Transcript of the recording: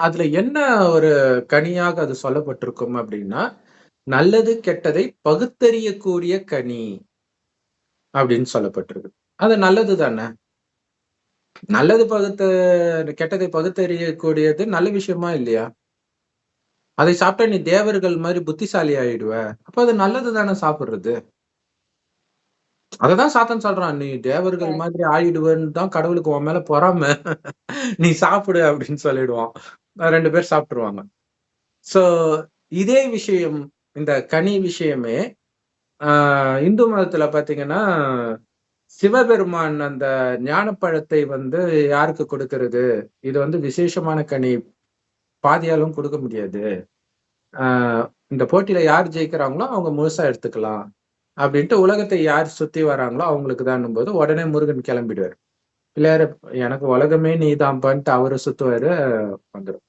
அதுல என்ன ஒரு கனியாக அது சொல்லப்பட்டிருக்கும் அப்படின்னா, நல்லது கெட்டதை பகுத்தறியக்கூடிய கனி அப்படின்னு சொல்லப்பட்டிருக்கு. அது நல்லது தானே! நல்லது பகுத்த கெட்டதை பகுத்தறியக்கூடியது நல்ல விஷயமா இல்லையா? அதை சாப்பிட்டா நீ தேவர்கள் மாரி புத்திசாலி ஆயிடுவ. அப்ப அது நல்லது தானே சாப்பிடுறது. அததான் சாத்தான் சொல்றான். "நீ தேவர்கள். மாதிரி ஆயிடுவேன்னு தான் கடவுளுக்கு உன் மேல பொறாம. நீ சாப்பிடு" அப்படின்னு சொல்லிடுவான். ரெண்டு பேர் சாப்பிட்டுருவாங்க ஸோ இதே விஷயம் இந்த கனி விஷயமே இந்து மதத்துல பார்த்தீங்கன்னா, சிவபெருமான் அந்த ஞானப்பழத்தை வந்து யாருக்கு கொடுக்கறது இது வந்து விசேஷமான கனி. பாதியாலும் கொடுக்க முடியாது. இந்த போட்டியில யார் ஜெயிக்கிறாங்களோ அவங்க முழுசா எடுத்துக்கலாம். அப்படின்ட்டு உலகத்தை யார் சுத்தி வராங்களோ அவங்களுக்கு தான்னும்போது, உடனே முருகன் கிளம்பிடுவார் பிள்ளையார எனக்கு உலகமே நீதான்ப்பான்ட்டு அவரு சுத்துவாரு. வந்துரும்.